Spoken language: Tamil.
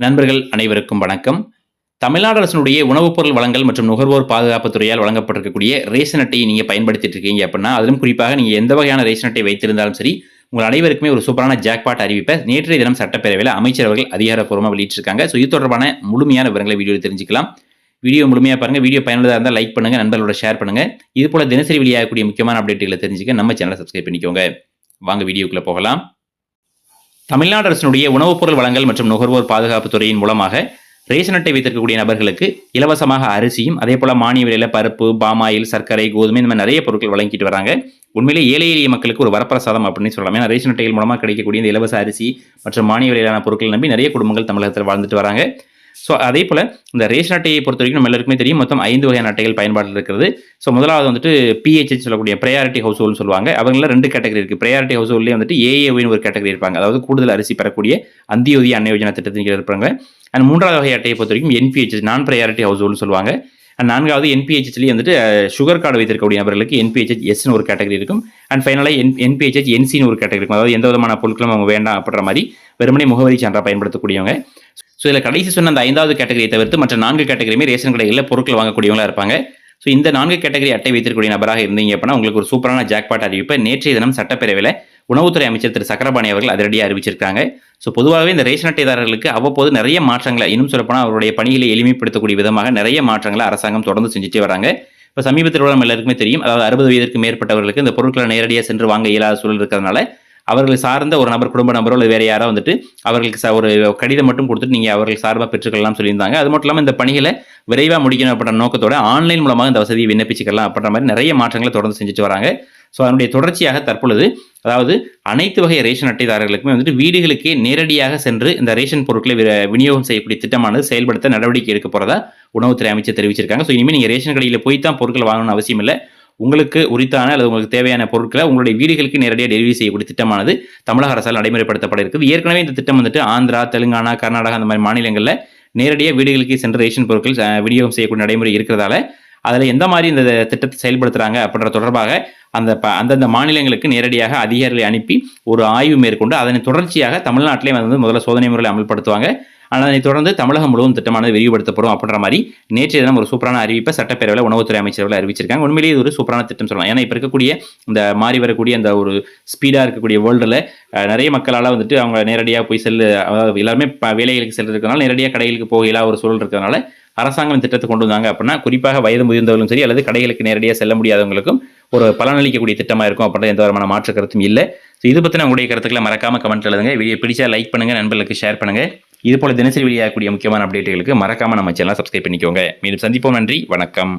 நண்பர்கள் அனைவருக்கும் வணக்கம். தமிழ்நாடு அரசினுடைய உணவுப் பொருள் வழங்கல் மற்றும் நுகர்வோர் பாதுகாப்பு துறையால் வழங்கப்பட்டிருக்கக்கூடிய ரேஷன் அட்டையை நீங்கள் பயன்படுத்திட்டு இருக்கீங்க அப்படின்னா அதிலும் குறிப்பாக நீங்கள் எந்த வகையான ரேஷன் அட்டை வைத்திருந்தாலும் சரி உங்கள் அனைவருக்குமே ஒரு சூப்பரான ஜாக்பாட் அறிவிப்பை நேற்றைய தினம் சட்டப்பேரவையில் அமைச்சர் அவர்கள் அதிகாரப்பூர்வமாக வெளியிட்டிருக்காங்க. ஸோ இது தொடர்பான முழுமையான விவரங்களை வீடியோ தெரிஞ்சுக்கலாம். வீடியோ முழுமையாக பாருங்கள் வீடியோ பயனுள்ளதாக இருந்தால் லைக் பண்ணுங்கள் நண்பர்களோட ஷேர் பண்ணுங்கள் இது போல் தினசரி வெளியாகக்கூடிய முக்கியமான அப்டேட்டுகளை தெரிஞ்சுக்க நம்ம சேனலை சப்ஸ்கிரைப் பண்ணிக்கோங்க. வாங்க வீடியோக்குள்ளே போகலாம். தமிழ்நாடு அரசினுடைய உணவுப் பொருள் வழங்கல் மற்றும் நுகர்வோர் பாதுகாப்பு துறையின் மூலமாக ரேஷன் அட்டை வைத்திருக்கக்கூடிய நபர்களுக்கு இலவசமாக அரிசியும் அதே போல மானிய விலையில பருப்பு பாமாயில் சர்க்கரை கோதுமை இந்த மாதிரி நிறைய பொருட்கள் வழங்கிட்டு வராங்க. உண்மையிலே ஏழை எளிய மக்களுக்கு ஒரு வரப்பிரசாதம் அப்படின்னு சொல்லலாம். ஏன்னா ரேஷன் அட்டைகள் மூலமாக கிடைக்கக்கூடிய இந்த இலவச அரிசி மற்றும் மானிய விலையிலான பொருட்கள் நம்பி நிறைய குடும்பங்கள் தமிழகத்தில் வாழ்ந்துட்டு வராங்க. ஸோ அதே போல் இந்த ரேஷன் அட்டையை பொறுத்த வரைக்கும் நம்ம எல்லாருக்குமே தெரியும். மொத்தம் ஐந்து வகையான அட்டைகள் பயன்பாட்டில் இருக்கிறது ஸோ முதலாவது வந்துட்டு பிஹெச்ஹெச் சொல்லக்கூடிய ப்ரையாரிட்டி ஹவுஸ் ஹோல்னு சொல்லுவாங்க. அவங்கள ரெண்டு கேட்டகரி இருக்குது ப்ரையாரிட்டி ஹவுஸ் ஹோல்ட்லேயே வந்துட்டு ஏஏவின்னு ஒரு கேட்டகரி இருப்பாங்க. அதாவது கூடுதல் அரிசி பெறக்கூடிய அந்தியோதய அன்ன யோஜனா திட்டத்தின் கீழ் இருப்பாங்க. அண்ட் மூன்றாவது வகை அட்டையை பொறுத்த வரைக்கும் என்பிஹெச்எஸ் நான் ப்ரையாரிட்டி ஹவுஸ் ஹோல்னு சொல்லுவாங்க. அண்ட் நான்காவது என்பிஹெச்எஸ்லேயே வந்துட்டு சுகர் கார்டு வைத்திருக்கக்கூடிய நபர்களுக்கு என்பிஹெச்எச் எஸ்னு ஒரு கேட்டகரி இருக்கும். அண்ட் ஃபைனலாக என் என்பிஹெச்எச் என்சின்னு ஒரு கேட்டகரி இருக்கும். அதாவது எந்த விதமான பொருட்களும் அவங்க வேண்டாம் அப்படின்ற மாதிரி வெறுமனே முகவரி சான்றா பயன்படுத்தக்கூடியவங்க. ஸோ இதில் கடைசி சொன்ன அந்த ஐந்தாவது கேட்டகரியை தவிர்த்து மற்ற நான்கு கேட்டகரியுமே ரேஷன் கடைகளில் பொருட்கள் வாங்கக்கூடியவங்களாக இருப்பாங்க. ஸோ இந்த நான்கு கேட்டகரி அட்டை வைத்திருக்கக்கூடிய நபராக இருந்தீங்க அப்படின்னா உங்களுக்கு ஒரு சூப்பரான ஜாக்பாட் அறிவிப்பை. நேற்றைய தினம் சட்டப்பேரவையில் உணவுத்துறை அமைச்சர் திரு. சக்கரபாணி அவர்கள் அதிரடியாக அறிவிச்சிருக்காங்க. ஸோ பொதுவாகவே இந்த ரேஷன் அட்டைதாரர்களுக்கு அவ்வப்போது நிறைய மாற்றங்களை இன்னும் சொல்லப்போனால் அவருடைய பணிகளை எளிமைப்படுத்தக்கூடிய விதமாக நிறைய மாற்றங்களை அரசாங்கம் தொடர்ந்து செஞ்சுட்டே வராங்க. இப்போ சமீபத்தில் உள்ள எல்லாருக்குமே தெரியும். அதாவது அறுபது வயதிற்கு மேற்பட்டவர்களுக்கு இந்த பொருட்களை நேரடியாக சென்று வாங்க இயலாத சூழல் இருக்கிறதுனால அவர்களை சார்ந்த ஒரு நபர் குடும்ப நபரோ இல்லை வேறு யாரோ வந்துட்டு அவர்களுக்கு ச- ஒரு கடிதம் மட்டும் கொடுத்துட்டு நீங்கள் அவர்கள் சார்பாக பெற்றுக்கொள்ளலாம் சொல்லியிருந்தாங்க. அது மட்டும் இல்லாமல் இந்த பணிகளை விரைவாக முடிக்கணும் அப்படின்ற நோக்கத்தோட ஆன்லைன் மூலமாக இந்த வசதியை விண்ணப்பிச்சுக்கலாம் அப்படின்ற மாதிரி நிறைய மாற்றங்களை தொடர்ந்து செஞ்சுட்டு வராங்க. ஸோ அதனுடைய தொடர்ச்சியாக தற்பொழுது அதாவது அனைத்து வகை ரேஷன் அட்டைதாரர்களுக்குமே வந்துட்டு வீடுகளுக்கே நேரடியாக சென்று இந்த ரேஷன் பொருட்களை விநியோகம் செய்யக்கூடிய திட்டமானது செயல்படுத்த நடவடிக்கை எடுக்க போகிறதா உணவுத்துறை அமைச்சர் தெரிவிச்சிருக்காங்க. ஸோ இனிமேல் நீங்கள் ரேஷன் கடையில் போய் தான் பொருட்கள் வாங்கணும்னு அவசியம் இல்லை. உங்களுக்கு உரித்தான அல்லது உங்களுக்கு தேவையான பொருட்களை உங்களுடைய வீடுகளுக்கு நேரடியாக டெலிவரி செய்யக்கூடிய திட்டமானது தமிழக அரசால் நடைமுறைப்படுத்தப்பட இருக்குது. ஏற்கனவே இந்த திட்டம் வந்துட்டு ஆந்திரா தெலுங்கானா கர்நாடகா அந்த மாதிரி மாநிலங்களில் நேரடியாக வீடுகளுக்கு சென்று ரேஷன் பொருட்கள் விநியோகம் செய்யக்கூடிய நடைமுறை இருக்கிறதால அதில் எந்த மாதிரி இந்த திட்டத்தை செயல்படுத்துகிறாங்க அப்படின்ற தொடர்பாக அந்த ப அந்தந்த மாநிலங்களுக்கு நேரடியாக அதிகாரிகளை அனுப்பி ஒரு ஆய்வு மேற்கொண்டு அதனை தொடர்ச்சியாக தமிழ்நாட்டிலே வந்து முதல்ல சோதனை முறையில் அமல்படுத்துவாங்க. ஆனால் அதனை தொடர்ந்து தமிழகம் முழுவதும் திட்டமானது விரிவுபடுத்தப்படும் அப்படின்ற மாதிரி நேற்றைய தினம் ஒரு சூப்பரான அறிவிப்பை சட்டப்பேரவையில் உணவுத்துறை அமைச்சர்கள் அறிவிச்சிருக்காங்க. உண்மையிலேயே இது ஒரு சூப்பரான திட்டம் சொல்லலாம். ஏன்னா இப்போ இருக்கக்கூடிய இந்த மாறி வரக்கூடிய அந்த ஒரு ஸ்பீடாக இருக்கக்கூடிய வேர்ல்டில் நிறைய மக்களால் வந்துட்டு அவங்க நேரடியாக போய் செல்லு அதாவது எல்லாருமே ப- வேலைகளுக்கு செல்றதுனால நேரடியாக கடைகளுக்கு போகையில ஒரு சூழல் இருக்கிறதுனால அரசாங்கம் திட்டத்தை கொண்டு வந்தாங்க அப்படின்னா குறிப்பாக வயது முதிர்ந்தவர்களும் சரி அல்லது கடைகளுக்கு நேரடியாக செல்ல முடியாதவங்களுக்கும் ஒரு பலனளிக்கக்கூடிய திட்டமாக இருக்கும் அப்படின்ற எந்த விதமான மாற்று கருத்தும் இல்லை. ஸோ இது பற்றின உங்களுடைய கருத்துக்களை மறக்காமல் கமெண்ட் எழுதுங்க. வீடியோ பிடிச்சா லைக் பண்ணுங்கள் நண்பர்களுக்கு ஷேர் பண்ணுங்க. இதுபோல் தினசரி வெளியாகக்கூடிய முக்கியமான அப்டேட்டுகளுக்கு மறக்காமல் நம்ம சேனலை சப்ஸ்கிரைப் பண்ணிக்கோங்க. மீண்டும் சந்திப்போம். நன்றி. வணக்கம்.